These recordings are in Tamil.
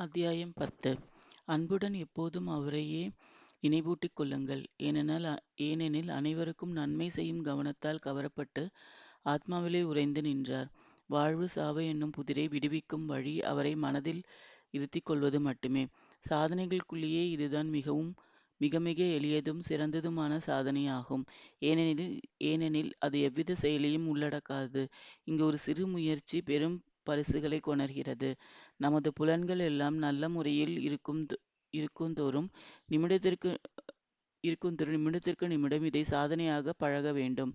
அத்தியாயம் பத்து. அன்புடன் எப்போதும் அவரையே நினைவூட்டிக் கொள்ளுங்கள். ஏனெனில் ஏனெனில் அனைவருக்கும் நன்மை செய்யும் கவனத்தால் கவரப்பட்டு ஆத்மாவிலே உறைந்து நின்றார். வாழ்வு சாவு என்னும் புதிரை விடுவிக்கும் வழி அவரை மனதில் இருத்தி கொள்வது மட்டுமே. சாதனைகளுக்குள்ளேயே இதுதான் மிகவும் மிக மிக எளியதும் சிறந்ததுமான சாதனையாகும். ஏனெனில் ஏனெனில் அது எவ்வித செயலையும் உள்ளடக்காது. இங்கு ஒரு சிறு முயற்சி பெரும் பரிசுகளை கொணர்கிறது. நமது புலன்கள் எல்லாம் நல்ல முறையில் இருக்கும் இருக்குந்தோறும் நிமிடத்திற்கு இருக்குந்தோறும் நிமிடத்திற்கு நிமிடம் இதை சாதனையாக பழக வேண்டும்.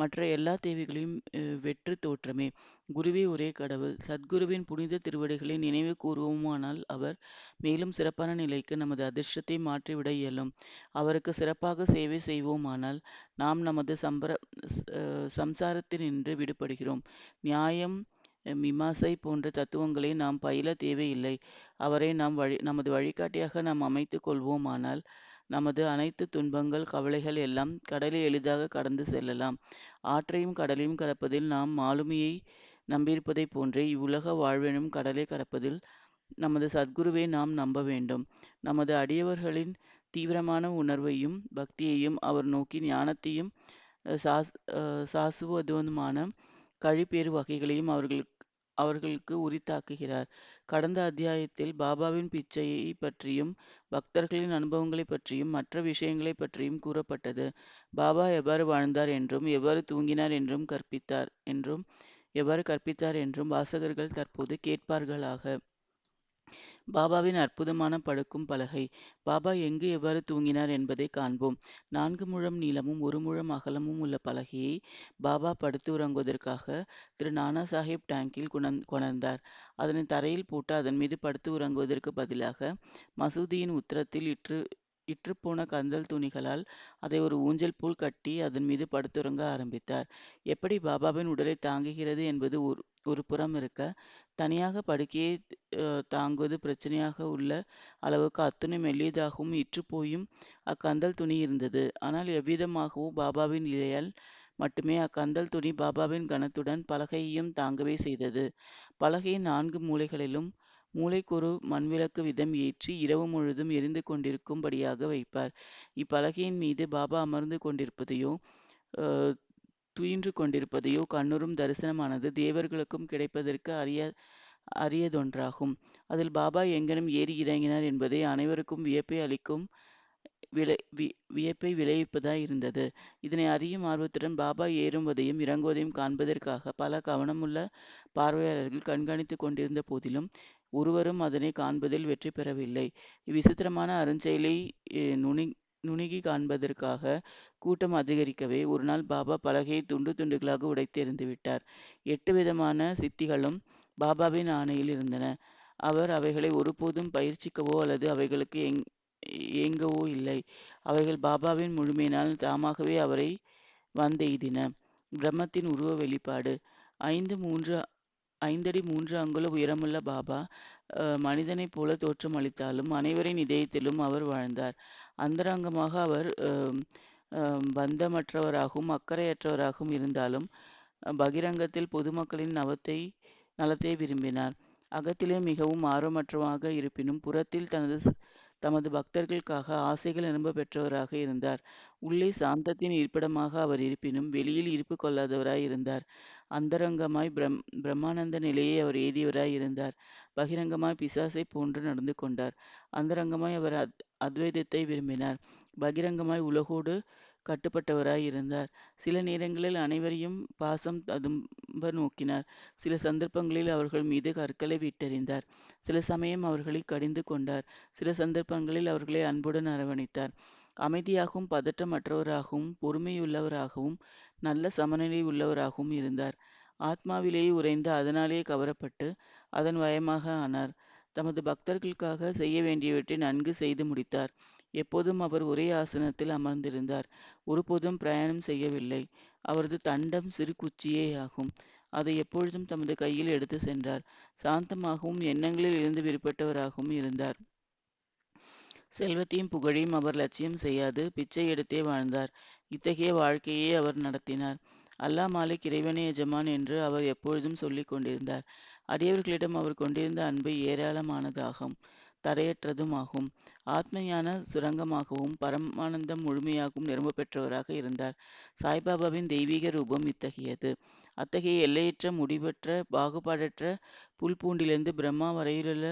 மற்ற எல்லா தேவைகளையும் வெற்று தோற்றமே. குருவே ஒரே கடவுள். சத்குருவின் புனித திருவடிகளை நினைவு கூறுவோமானால் அவர் மேலும் சிறப்பான நிலைக்கு நமது அதிர்ஷ்டத்தை மாற்றிவிட இயலும். அவருக்கு சிறப்பாக சேவை செய்வோமானால் நாம் நமது சம்பர சம்சாரத்தினின்று விடுபடுகிறோம். நியாயம் மிமாசை போன்ற தத்துவங்களை நாம் பயில தேவையில்லை. அவரை நாம் வழி நமது வழிகாட்டியாக நாம் அமைத்து கொள்வோமானால் நமது அனைத்து துன்பங்கள் கவலைகள் எல்லாம் கடலில் எளிதாக கடந்து செல்லலாம். ஆற்றையும் கடலையும் கடப்பதில் நாம் மாலுமியை நம்பியிருப்பதைப் போன்றே இவ்வுலக வாழ்வெனும் கடலை கடப்பதில் நமது சத்குருவை நாம் நம்ப வேண்டும். நமது அடியவர்களின் தீவிரமான உணர்வையும் பக்தியையும் அவர் நோக்கி ஞானத்தையும் சாஸ் சாசுவதுமான கழிப்பேறு வகைகளையும் அவர்கள் அவர்களுக்கு உரித்தாக்குகிறார். கடந்த அத்தியாயத்தில் பாபாவின் பிச்சையை பற்றியும் பக்தர்களின் அனுபவங்களை பற்றியும் மற்ற விஷயங்களை பற்றியும் கூறப்பட்டது. பாபா எவ்வாறு வாழ்ந்தார் என்றும் எவ்வாறு தூங்கினார் என்றும் கற்பித்தார் என்றும் எவ்வாறு கற்பித்தார் என்றும் வாசகர்கள் தற்போது கேட்பார்களாக. பாபாவின் அற்புதமான படுக்கும் பலகை. பாபா எங்கு எவ்வாறு தூங்கினார் என்பதை காண்போம். நான்கு முழம் நீளமும் ஒரு முழம் அகலமும் உள்ள பலகையை பாபா படுத்து உறங்குவதற்காக திரு நானா சாஹிப் டேங்கில் கொணர்ந்தார். அதனை தரையில் போட்டு அதன் மீது படுத்து உறங்குவதற்கு பதிலாக மசூதியின் உத்தரத்தில் இற்று இற்றுப்போன கந்தல் துணிகளால் அதை ஒரு ஊஞ்சல் போல் கட்டி அதன் மீது படுத்துறங்க ஆரம்பித்தார். எப்படி பாபாவின் உடலை தாங்குகிறது என்பது ஒரு ஒரு புறம் இருக்க தனியாக படுக்கையை தாங்குவது பிரச்சனையாக உள்ள அளவுக்கு அத்துணை மெல்லியதாகவும் இற்றுப்போயும் அக்கந்தல் துணி இருந்தது. ஆனால் எவ்விதமாகவும் பாபாவின் இலையால் மட்டுமே அக்கந்தல் துணி பாபாவின் கனத்துடன் பலகையையும் தாங்கவே செய்தது. பலகையின் நான்கு மூலைகளிலும் மூளைக்கொரு மண்விளக்கு விதம் ஏற்றி இரவு முழுதும் எரிந்து கொண்டிருக்கும்படியாக வைப்பார். இப்பலகையின் மீது பாபா அமர்ந்து கொண்டிருப்பதையோ துயின்று கொண்டிருப்பதையோ கண்ணுறும் தரிசனமானது தேவர்களுக்கும் கிடைப்பதற்கு அறிய அரியதொன்றாகும் அதில் பாபா எங்கனும் ஏறி இறங்கினார் என்பதை அனைவருக்கும் வியப்பை அளிக்கும் விளை வி வியப்பை விளைவிப்பதாய் இருந்தது. இதனை அறியும் ஆர்வத்துடன் பாபா ஏறுவதையும் இறங்குவதையும் காண்பதற்காக பல கவனமுள்ள பார்வையாளர்கள் கண்காணித்து கொண்டிருந்த போதிலும் ஒருவரும் அதனை காண்பதில் வெற்றி பெறவில்லை. இவ்விசித்திரமான அருஞ்செயலை நுனி நுணுகி காண்பதற்காக கூட்டம் அதிகரிக்கவே ஒரு நாள் பாபா பலகையை துண்டு துண்டுகளாக உடைத்து எறிந்து விட்டார். எட்டு விதமான சித்திகளும் பாபாவின் ஆணையில் இருந்தன. அவர் அவைகளை ஒருபோதும் பயிற்சிக்கவோ அல்லது அவைகளுக்கு எங் ஏங்கவோ இல்லை. அவைகள் பாபாவின் முழுமையினால் தாமாகவே அவரை வந்தெய்தின. பிரம்மத்தின் உருவ வெளிப்பாடு. ஐந்து மூன்று ஐந்தடி மூன்று அங்குல உயரமுள்ள பாபா மனிதனைப் போல தோற்றம் அளித்தாலும் அனைவரின் இதயத்திலும் அவர் வாழ்ந்தார். அந்தரங்கமாக அவர் பந்தமற்றவராகவும் அக்கறையற்றவராகவும் இருந்தாலும் பகிரங்கத்தில் பொதுமக்களின் நவத்தை நலத்தை விரும்பினார். அகத்திலே மிகவும் ஆர்வமற்றவராக இருப்பினும் புறத்தில் தனது தமது பக்தர்களுக்காக ஆசைகள் நிரம்ப பெற்றவராக இருந்தார். உள்ளே சாந்தத்தின் இருப்பிடமாக அவர் இருப்பினும் வெளியில் இருப்பு கொள்ளாதவராய் இருந்தார். அந்தரங்கமாய் பிரம் பிரம்மானந்த நிலையை அவர் எய்தியவராய் இருந்தார். பகிரங்கமாய் பிசாசை போன்று நடந்து கொண்டார். அந்தரங்கமாய் அவர் அத் அத்வைதத்தை விரும்பினார். பகிரங்கமாய் உலகோடு கட்டுப்பட்டவராய் இருந்தார். சில நேரங்களில் அனைவரையும் பாசம் ததும்ப நோக்கினார். சில சந்தர்ப்பங்களில் அவர்கள் மீது கற்களை விட்டெறிந்தார். சில சமயம் அவர்களை கடிந்து கொண்டார். சில சந்தர்ப்பங்களில் அவர்களை அன்புடன் அரவணைத்தார். அமைதியாகவும் பதற்றமற்றவராகவும் பொறுமையுள்ளவராகவும் நல்ல சமநிலை உள்ளவராகவும் இருந்தார். ஆத்மாவிலேயே உறைந்து அதனாலேயே கவரப்பட்டு அதன் வயமாக ஆனார். தமது பக்தர்களுக்காக செய்ய வேண்டியவற்றை நன்கு செய்து முடித்தார். எப்போதும் அவர் ஒரே ஆசனத்தில் அமர்ந்திருந்தார். ஒருபோதும் பிரயாணம் செய்யவில்லை. அவரது தண்டம் சிறு குச்சியே ஆகும். அதை எப்பொழுதும் தமது கையில் எடுத்து சென்றார். சாந்தமாகவும் எண்ணங்களில் இருந்து விடுபட்டவராகவும் இருந்தார். செல்வத்தையும் புகழையும் அவர் லட்சியம் செய்யாது. பிச்சை எடுத்தே வாழ்ந்தார். இத்தகைய வாழ்க்கையே அவர் நடத்தினார். அல்லா மாலிக் இறைவனே எஜமான் என்று அவர் எப்பொழுதும் சொல்லிக் கொண்டிருந்தார். அடியவர்களிடம் அவர் கொண்டிருந்த அன்பு ஏராளமானதாகும். தடையற்றதுமாகும். ஆகும் ஆத்ம ஞான சுரங்கமாகவும் பரமானந்தம் முழுமையாகவும் நிரம்ப பெற்றவராக இருந்தார். சாய்பாபாவின் தெய்வீக ரூபம் இத்தகையது. அத்தகைய எல்லையற்ற முடிவற்ற பாகுபாடற்ற புல்பூண்டிலிருந்து பிரம்மா வரையிலுள்ள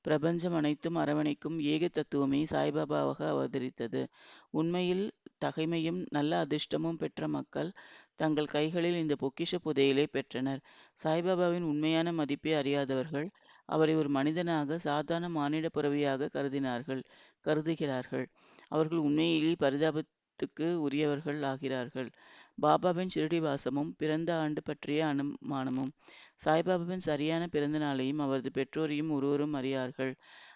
பிரபஞ்சம் அனைத்தும் அரவணைக்கும் ஏக தத்துவமே சாய்பாபாவாக அவதரித்தது. உண்மையில் தகைமையும் நல்ல அதிர்ஷ்டமும் பெற்ற மக்கள் தங்கள் கைகளில் இந்த பொக்கிஷ புதையலை பெற்றனர். சாய்பாபாவின் உண்மையான மதிப்பை அறியாதவர்கள் அவரை ஒரு மனிதனாக சாதாரண மானிட பிறவியாக கருதினார்கள் கருதுகிறார்கள். அவர்கள் உண்மையிலேயே பரிதாபத்துக்கு உரியவர்கள் ஆகிறார்கள். பாபாவின் ஷிரடி வாசமும் பிறந்த ஆண்டு பற்றிய அனுமானமும் சாய்பாபாவின் சரியான பிறந்த நாளையும் அவரது பெற்றோரையும் ஒருவரும் அறியார்கள்.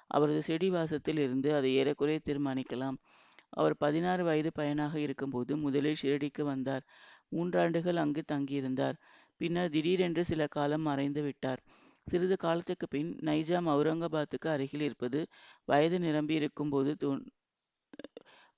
அவரது செடி வாசத்தில் இருந்து அதை ஏறக்குறைய தீர்மானிக்கலாம். அவர் பதினாறு வயது பயனாக இருக்கும்போது முதலில் ஷிரடிக்கு வந்தார். மூன்றாண்டுகள் அங்கு தங்கியிருந்தார். பின்னர் திடீரென்று சில காலம் மறைந்து விட்டார். சிறிது காலத்துக்கு பின் நைஜாம் அவுரங்காபாத்துக்கு அருகில் இருப்பது வயது நிரம்பி இருக்கும்போது தோன்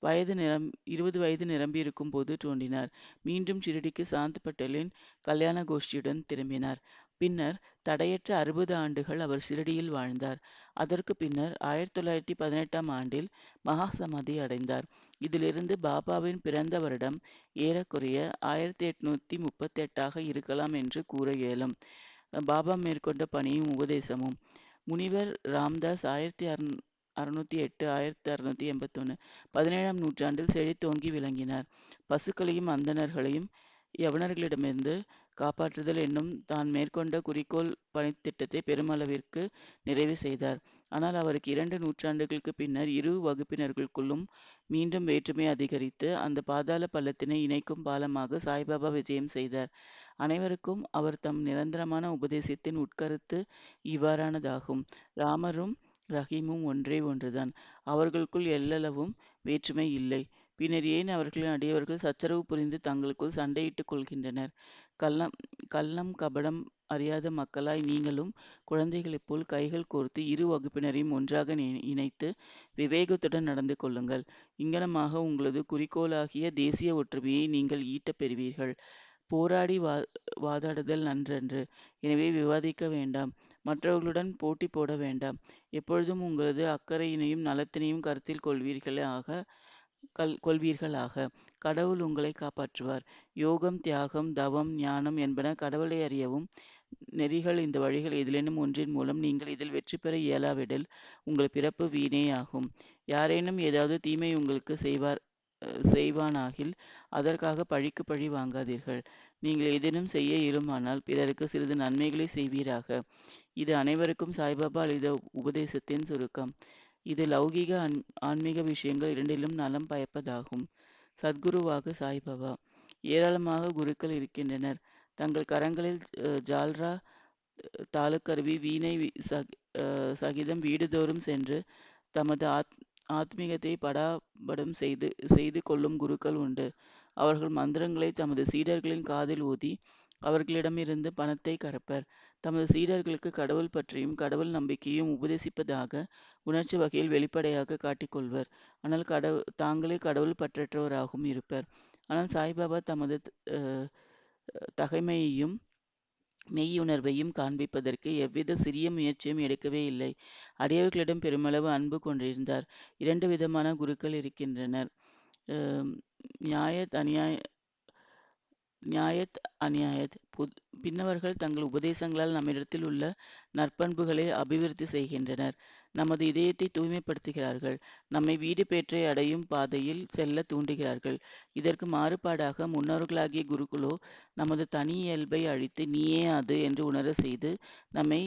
வயது நிரம் இருபது வயது நிரம்பி இருக்கும்போது தோன்றினார். மீண்டும் ஷிரடிக்கு சாந்த் பட்டேலின் கல்யாண கோஷ்டியுடன் திரும்பினார். பின்னர் தடையற்ற அறுபது ஆண்டுகள் அவர் சிரடியில் வாழ்ந்தார். அதற்கு பின்னர் ஆயிரத்தி தொள்ளாயிரத்தி பதினெட்டாம் ஆண்டில் மகா சமாதி அடைந்தார். இதிலிருந்து பாபாவின் பிறந்த வருடம் ஏறக்குறைய ஆயிரத்தி எட்நூத்தி முப்பத்தி எட்டாக இருக்கலாம் என்று கூற இயலும். பாபா மேற்கொண்ட பணியும் உபதேசமும். முனிவர் ராம்தாஸ் ஆயிரத்தி அறுநூ அறுநூத்தி எட்டு ஆயிரத்தி அறுநூத்தி எண்பத்தொன்று பதினேழாம் நூற்றாண்டில் செழித்தோங்கி விளங்கினார். பசுக்களையும் அந்தணர்களையும் யவனர்களிடமிருந்து காப்பாற்றுதல் என்னும் தான் மேற்கொண்ட குறிக்கோள் பணித்திட்டத்தை பெருமளவிற்கு நிறைவு செய்தார். ஆனால் அவருக்கு இரண்டு நூற்றாண்டுகளுக்கு பின்னர் இரு வகுப்பினர்களுக்குள்ளும் மீண்டும் வேற்றுமை அதிகரித்து அந்த பாதாள பள்ளத்தினை இணைக்கும் பாலமாக சாய்பாபா விஜயம் செய்தார். அனைவருக்கும் அவர் தம் நிரந்தரமான உபதேசத்தின் உட்கருத்து இவ்வாறானதாகும். ராமரும் ரஹீமும் ஒன்றே ஒன்றுதான். அவர்களுக்குள் எல்லளவும் வேற்றுமை இல்லை. பின்னர் ஏன் அவர்களின் அடியவர்கள் சச்சரவு புரிந்து தங்களுக்குள் சண்டையிட்டுக் கொள்கின்றனர். கள்ளம் கள்ளம் கபடம் அறியாத மக்களாய் நீங்களும் குழந்தைகளைப் போல் கைகள் கோர்த்து இரு வகுப்பினரையும் ஒன்றாக இணைத்து விவேகத்துடன் நடந்து கொள்ளுங்கள். இங்கனமாக உங்களது குறிக்கோளாகிய தேசிய ஒற்றுமையை நீங்கள் ஈட்டப் பெறுவீர்கள். போராடி வா வாதாடுதல் நன்றன்று. எனவே விவாதிக்க வேண்டாம். மற்றவர்களுடன் போட்டி போட வேண்டாம். எப்பொழுதும் உங்களது அக்கறையினையும் நலத்தினையும் கருத்தில் கொள்வீர்களே ஆக கல் கொள்வீர்களாக. கடவுள் உங்களை காப்பாற்றுவார். யோகம் தியாகம் தவம் ஞானம் என்பன கடவுளை அறியவும் நெறிகள் இந்த வழிகள் எதிலேனும் ஒன்றின் மூலம் நீங்கள் இதில் வெற்றி பெற இயலாவிடில் உங்கள் பிறப்பு வீணே ஆகும். யாரேனும் ஏதாவது தீமை உங்களுக்கு செய்வார் செய்வானாகில் அதற்காக பழிக்கு பழி வாங்காதீர்கள். நீங்கள் ஏதேனும் செய்ய இயலுமானால் பிறருக்கு சிறிது நன்மைகளை செய்வீராக. இது அனைவருக்கும் சாய்பாபா அளித உபதேசத்தின் சுருக்கம். இது லௌகீக ஆன் ஆன்மீக விஷயங்கள் இரண்டிலும் நலம் பயப்பதாகும். சத்குருவாக சாய்பாபா ஏராளமாக குருக்கள் இருக்கின்றனர். தங்கள் கரங்களில் ஜால்ரா தாலுக்கருவி வீணை சகிதம் வீடுதோறும் சென்று தமது ஆத் ஆத்மீகத்தை படாபடம் செய்து செய்து கொள்ளும் குருக்கள் உண்டு. அவர்கள் மந்திரங்களை தமது சீடர்களின் காதில் ஊதி அவர்களிடமிருந்து பணத்தை கறப்பர். தமது சீடர்களுக்கு கடவுள் பற்றியும் கடவுள் நம்பிக்கையும் உபதேசிப்பதாக உணர்ச்சி வகையில் வெளிப்படையாக காட்டிக்கொள்வர் ஆனால் கடவுள் தாங்களே கடவுள் பற்றற்றவராகவும் இருப்பர். ஆனால் சாய்பாபா தமது தகைமையையும் மெய்யுணர்வையும் காண்பிப்பதற்கு எவ்வித சிறிய முயற்சியும் எடுக்கவே இல்லை. அடியவர்களிடம் பெருமளவு அன்பு கொண்டிருந்தார். இரண்டு விதமான குருக்கள் இருக்கின்றனர். நியாய அநியாய நியாயத் அநியாயத் பின்னவர்கள் தங்கள் உபதேசங்களால் நம்மிடத்தில் உள்ள நற்பண்புகளை அபிவிருத்தி செய்கின்றனர். நமது இதயத்தை தூய்மைப்படுத்துகிறார்கள். நம்மை வீடு பேற்றை அடையும் பாதையில் செல்ல தூண்டுகிறார்கள். இதற்கு மாறுபாடாக முன்னோர்களாகிய குருக்களோ நமது தனி இயல்பை அழித்து நீயே அது என்று உணர செய்து நம்மை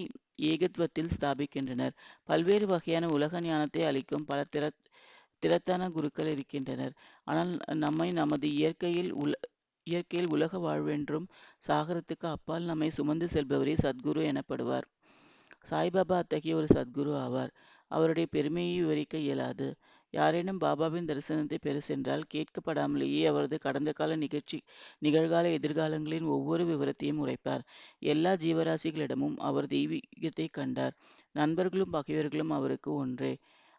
ஏகத்துவத்தில் ஸ்தாபிக்கின்றனர். பல்வேறு வகையான உலக ஞானத்தை அளிக்கும் பல திற திறத்தான குருக்கள் இருக்கின்றனர். ஆனால் நம்மை நமது இயற்கையில் உல இயற்கையில் உலக வாழ்வென்றும் சாகரத்துக்கு அப்பால் நம்மை சுமந்து செல்பவரே சத்குரு எனப்படுவார். சாய்பாபா அத்தகைய ஒரு சத்குரு ஆவார். அவருடைய பெருமையை விவரிக்க இயலாது. யாரேனும் பாபாவின் தரிசனத்தை பெற சென்றால் கேட்கப்படாமலேயே அவரது கடந்த கால நிகழ்ச்சி நிகழ்கால எதிர்காலங்களின் ஒவ்வொரு விவரத்தையும் உரைப்பார். எல்லா ஜீவராசிகளிடமும் அவர் தெய்வீகத்தை கண்டார். நண்பர்களும் பகைவர்களும் அவருக்கு ஒன்றே.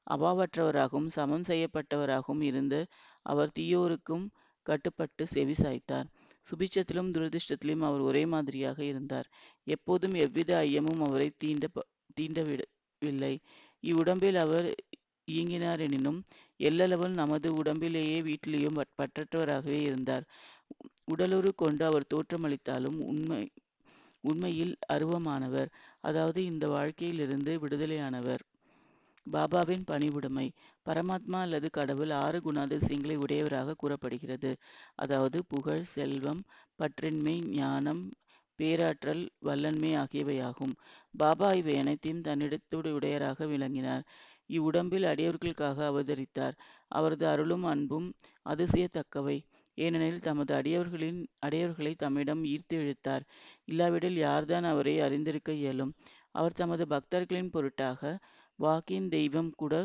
அபாவற்றவராகவும் சமம் செய்யப்பட்டவராகவும் இருந்து அவர் தீயோருக்கும் கட்டுப்பட்டு செவி சாய்த்தார். சுபிட்சத்திலும் துரதிர்ஷ்டத்திலும் அவர் ஒரே மாதிரியாக இருந்தார். எப்போதும் எவ்வித ஐயமும் அவரை தீண்ட தீண்டவிடவில்லை. இவ்வுடம்பில் அவர் இயங்கினார் எனினும் எல்லளவும் நமது உடம்பிலேயே வீட்டிலேயும் பற்றற்றவராகவே இருந்தார். உடலுறு கொண்டு அவர் தோற்றமளித்தாலும் உண்மை உண்மையில் அருவமானவர். அதாவது இந்த வாழ்க்கையிலிருந்து விடுதலையானவர். பாபாவின் பணிவுடைமை. பரமாத்மா அல்லது கடவுள் ஆறு குணாதிசயங்களை உடையவராக கூறப்படுகிறது. அதாவது புகழ் செல்வம் பற்றின்மை ஞானம் பேராற்றல் வல்லன்மை ஆகியவையாகும். பாபா இவை அனைத்தையும் தன்னிடத்தோடு உடையராக விளங்கினார். இவ்வுடம்பில் அடியவர்களுக்காக அவதரித்தார். அவரது அருளும் அன்பும் அதிசயத்தக்கவை. ஏனெனில் தமது அடியவர்களின் அடியவர்களை தம்மிடம் ஈர்த்து இழுத்தார். இல்லாவிடில் யார்தான் அவரை அறிந்திருக்க இயலும்? அவர் தமது பக்தர்களின் பொருட்டாக வாக்கின் தெய்வம் கூட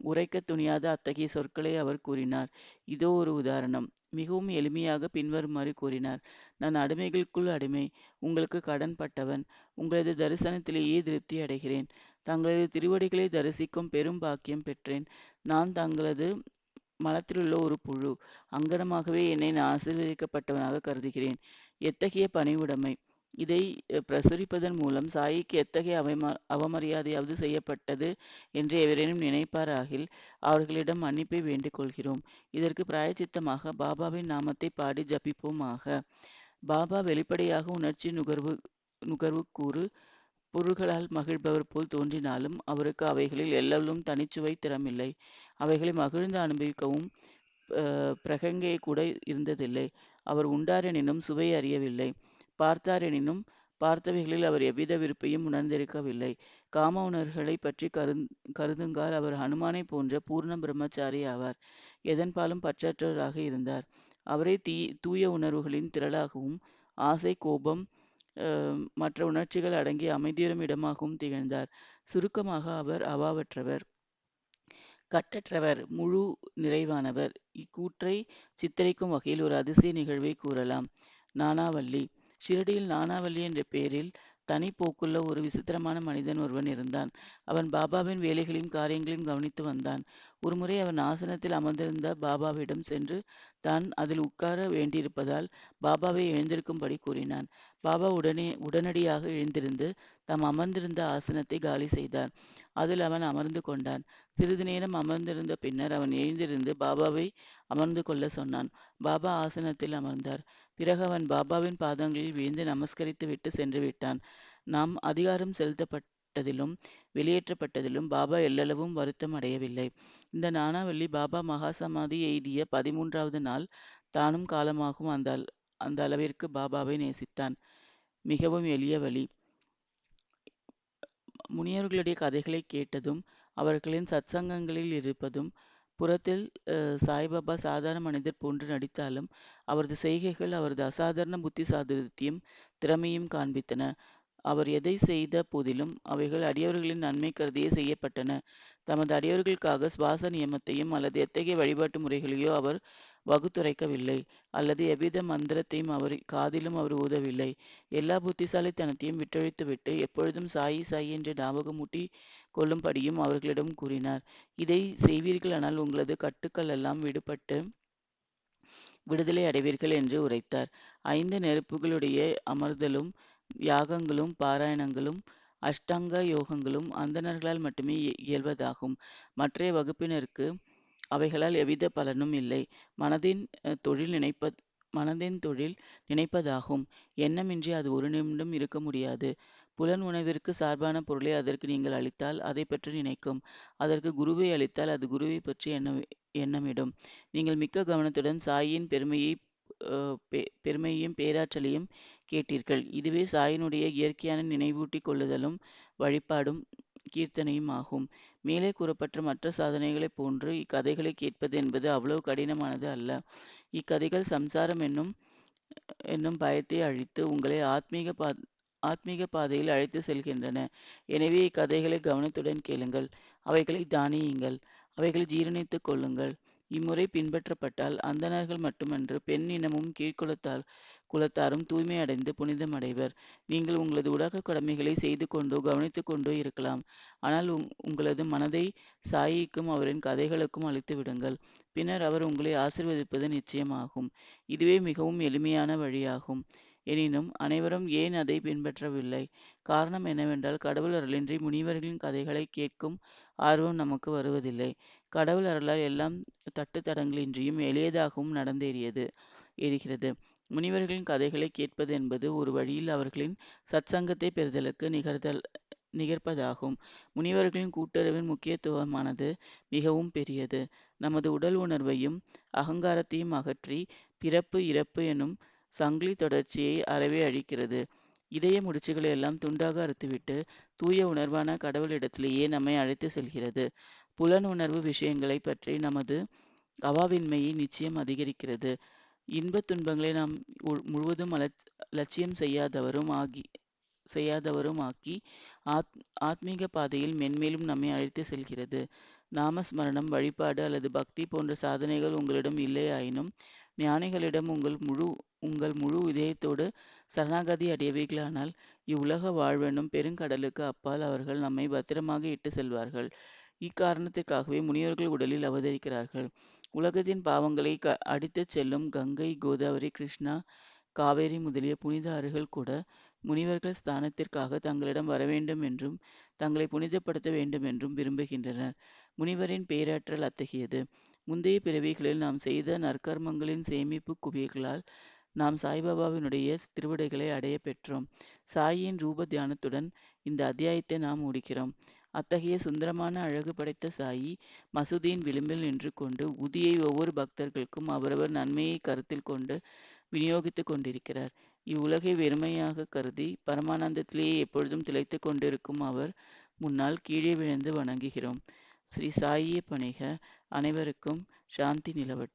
உரைக்க துணியாத அத்தகைய சொற்களை அவர் கூறினார். இதோ ஒரு உதாரணம். மிகவும் எளிமையாக பின்வருமாறு கூறினார். நான் அடிமைகளுக்குள் அடிமை. உங்களுக்கு கடன் பட்டவன். உங்களது தரிசனத்திலேயே திருப்தி அடைகிறேன். தங்களது திருவடிகளை தரிசிக்கும் பெரும் பாக்கியம் பெற்றேன். நான் தங்களது மலத்திலுள்ள ஒரு புழு. அங்கனமாகவே என்னை நான் ஆசீர்வதிக்கப்பட்டவனாக கருதுகிறேன். எத்தகைய பணிவுடைமை. இதை பிரசுரிப்பதன் மூலம் சாயிக்கு எத்தகைய அவம அவமரியாதையாவது செய்யப்பட்டது என்று எவரேனும் நினைப்பாராகில் அவர்களிடம் மன்னிப்பை வேண்டிக் கொள்கிறோம். இதற்கு பிராயச்சித்தமாக பாபாவின் நாமத்தை பாடி ஜபிப்போமாக. பாபா வெளிப்படையாக உணர்ச்சி நுகர்வு நுகர்வு கூறு பொருள்களால் மகிழ்பவர் போல் தோன்றினாலும் அவருக்கு அவைகளில் எல்லவும் தனிச்சுவை திறமில்லை. அவைகளை மகிழ்ந்து அனுபவிக்கவும் பிரகங்கையை கூட இருந்ததில்லை. அவர் உண்டாரெனினும் சுவை அறியவில்லை. பார்த்தார் எனினும் பார்த்தவைகளில் அவர் எவ்வித விருப்பையும் உணர்ந்திருக்கவில்லை. காம உணர்களை பற்றி கரு கருதுங்கால் அவர் ஹனுமானை போன்ற பூர்ண பிரம்மச்சாரி ஆவார். எதன்பாலும் பற்றற்றவராக இருந்தார். அவரே தீ தூய உணர்வுகளின் திரளாகவும் ஆசை கோபம் மற்ற உணர்ச்சிகள் அடங்கிய அமைதியுறும் இடமாகவும் திகழ்ந்தார். சுருக்கமாக அவர் அவாவற்றவர். கட்டற்றவர். முழு நிறைவானவர். இக்கூற்றை சித்தரிக்கும் வகையில் ஒரு அதிசய நிகழ்வை கூறலாம். நானாவல்லி. ஷிரடியில் நானாவல்லி என்ற பெயரில் தனி போக்குள்ள ஒரு விசித்திரமான மனிதன் ஒருவன் இருந்தான். அவன் பாபாவின் வேலைகளையும் காரியங்களையும் கவனித்து வந்தான். ஒருமுறை அவன் ஆசனத்தில் அமர்ந்திருந்த பாபாவிடம் சென்று தான் அதில் உட்கார வேண்டியிருப்பதால் பாபாவை எழுந்திருக்கும்படி கூறினான். பாபா உடனே உடனடியாக எழுந்திருந்து தாம் அமர்ந்திருந்த ஆசனத்தை காலி செய்தார். அதில் அவன் அமர்ந்து கொண்டான். சிறிது நேரம் அமர்ந்திருந்த பின்னர் அவன் எழுந்திருந்து பாபாவை அமர்ந்து கொள்ள சொன்னான். பாபா ஆசனத்தில் அமர்ந்தார். பிறகு அவன் பாபாவின் பாதங்களில் விழுந்து நமஸ்கரித்து விட்டு சென்று விட்டான். நாம் அதிகாரம் செலுத்தப்பட்டதிலும் வெளியேற்றப்பட்டதிலும் பாபா எல்லளவும் வருத்தம் அடையவில்லை. இந்த நானாவெள்ளி பாபா மகாசமாதி எய்திய பதிமூன்றாவது நாள் தானும் காலமாகும் அந்த அந்த அளவிற்கு பாபாவை நேசித்தான். மிகவும் எளிய வழி. முனியர்களுடைய கதைகளை கேட்டதும் அவர்களின் சத்சங்கங்களில் இருப்பதும் புறத்தில் சாய்பாபா சாதாரண மனிதர் போன்று நடித்தாலும் அவரது செய்கைகள் அவரது அசாதாரண புத்தி சாதுரியத்தையும் திறமையும் காண்பித்தன. அவர் எதை செய்த போதிலும் அவைகள் அடியவர்களின் நன்மை கருதியே செய்யப்பட்டன. தமது அடியவர்களுக்காக சுவாச நியமத்தையும் அல்லது எத்தகைய வழிபாட்டு முறைகளையோ அவர் வகுத்துரைக்கவில்லை. அல்லது எவ்வித மந்திரத்தையும் அவர் காதிலும் அவர் ஊதவில்லை. எல்லா புத்திசாலித்தனத்தையும் விட்டொழித்துவிட்டு எப்பொழுதும் சாயி சாயி என்று ஞாபகமூட்டி கொள்ளும்படியும் அவர்களிடம் கூறினார். இதை செய்வீர்களானால் உங்களது கட்டுக்கள் எல்லாம் விடுபட்டு விடுதலை அடைவீர்கள் என்று உரைத்தார். ஐந்து நெருப்புகளுடைய அமர்தலும் யாகங்களும் பாராயணங்களும் அஷ்டாங்க யோகங்களும் அந்தணர்களால் மட்டுமே இயல்வதாகும் மற்றைய வகுப்பினருக்கு அவைகளால் எவ்வித பலனும் இல்லை. மனதின் தொழில் நினைப்ப மனதின் தொழில் நினைப்பதாகும். எண்ணமின்றி அது ஒரு நிமிடம் இருக்க முடியாது. புலன் உணவிற்கு சார்பான பொருளை அதற்கு நீங்கள் அளித்தால் அதை பற்றி நினைக்கும். அதற்கு குருவை அளித்தால் அது குருவை பற்றி எண்ண எண்ணமிடும். நீங்கள் மிக்க கவனத்துடன் சாயின் பெருமையை பெருமையையும் பேராற்றலையும் கேட்டீர்கள். இதுவே சாயினுடைய இயற்கையான நினைவூட்டி கொள்ளுதலும் வழிபாடும் கீர்த்தனையும் ஆகும் மேலே கூறப்பட்ட மற்ற சாதனைகளைப் போன்று இக்கதைகளை கேட்பது என்பது அவ்வளவு கடினமானது அல்ல. இக்கதைகள் சம்சாரம் என்னும் என்னும் பயத்தை அழித்து உங்களை ஆத்மீக பா ஆத்மீக பாதையில் அழைத்து செல்கின்றன. எனவே இக்கதைகளை கவனத்துடன் கேளுங்கள். அவைகளை தானியுங்கள். அவைகளை ஜீரணித்துக் கொள்ளுங்கள். இம்முறை பின்பற்றப்பட்டால் அந்தணர்கள் மட்டுமன்று பெண் இனமும் கீழ்குலத்தால் குலத்தாரும் தூய்மை அடைந்து புனிதம் அடைவர் நீங்கள் உங்களது உலக கடமைகளை செய்து கொண்டோ கவனித்து கொண்டோ இருக்கலாம். ஆனால் உங்களது மனதை சாயிக்கும் அவரின் கதைகளுக்கும் அழித்து விடுங்கள். பின்னர் அவர் உங்களை ஆசிர்வதிப்பது நிச்சயமாகும். இதுவே மிகவும் எளிமையான வழியாகும். எனினும் அனைவரும் ஏன் அதை பின்பற்றவில்லை? காரணம் என்னவென்றால் கடவுள் அருளின்றி முனிவர்களின் கதைகளை கேட்கும் ஆர்வம் நமக்கு வருவதில்லை. கடவுள் அருளால் எல்லாம் தட்டு தடங்களின்றியும் எளியதாகவும் நடந்தேறியது ஏறுகிறது முனிவர்களின் கதைகளை கேட்பது என்பது ஒரு வழியில் அவர்களின் சத்சங்கத்தை பெறுதலுக்கு நிகர்தல் நிகர்ப்பதாகும். முனிவர்களின் கூட்டுறவின் முக்கியத்துவமானது மிகவும் பெரியது. நமது உடல் உணர்வையும் அகங்காரத்தையும் அகற்றி பிறப்பு இறப்பு எனும் சங்கிலி தொடர்ச்சியை அறவே அழிக்கிறது. இதய முடிச்சுகளை எல்லாம் துண்டாக அறுத்துவிட்டு தூய உணர்வான கடவுளிடத்திலேயே நம்மை அழைத்து செல்கிறது. புலன் உணர்வு விஷயங்களை பற்றி நமது அவாவின்மையை நிச்சயம் அதிகரிக்கிறது. இன்பத் துன்பங்களை நாம் முழுவதும் லட்சியம் செய்யாதவரும் ஆகி செய்யாதவரும் ஆக்கி ஆத் ஆத்மீக பாதையில் மென்மேலும் நம்மை அழைத்து செல்கிறது. நாமஸ்மரணம் வழிபாடு அல்லது பக்தி போன்ற சாதனைகள் உங்களிடம் இல்லையாயினும் ஞானிகளிடம் உங்கள் முழு உங்கள் முழு இதயத்தோடு சரணாகதி அடைவீர்களானால் இவ்வுலக வாழ்வெனும் பெருங்கடலுக்கு அப்பால் அவர்கள் நம்மை பத்திரமாக இட்டு செல்வார்கள். இக்காரணத்திற்காகவே முனிவர்கள் உடலில் அவதரிக்கிறார்கள். உலகத்தின் பாவங்களை க அடித்துச் செல்லும் கங்கை கோதாவரி கிருஷ்ணா காவேரி முதலிய புனித ஆறுகள் கூட முனிவர்கள் ஸ்தானத்திற்காக தங்களிடம் வரவேண்டும் என்றும் தங்களை புனிதப்படுத்த வேண்டும் என்றும் விரும்புகின்றனர். முனிவரின் பேராற்றல் அத்தகையது. முந்தைய பிறவிகளில் நாம் செய்த நற்கர்மங்களின் சேமிப்பு குவியல்களால் நாம் சாய்பாபாவினுடைய திருவிடைகளை அடைய பெற்றோம். சாயின் ரூப தியானத்துடன் இந்த அத்தியாயத்தை நாம் முடிக்கிறோம். அத்தகைய சுந்தரமான அழகு படைத்த சாயி மசூதியின் விளிம்பில் நின்று கொண்டு உதியை ஒவ்வொரு பக்தர்களுக்கும் அவரவர் நன்மையை கருத்தில் கொண்டு விநியோகித்துக் கொண்டிருக்கிறார். இவ்வுலகை வெறுமையாக கருதி பரமானந்தத்திலேயே எப்பொழுதும் திளைத்து கொண்டிருக்கும் அவர் முன்னால் கீழே விழுந்து வணங்குகிறோம். ஸ்ரீ சாயியை பணிக அனைவருக்கும் சாந்தி நிலவட்டும்.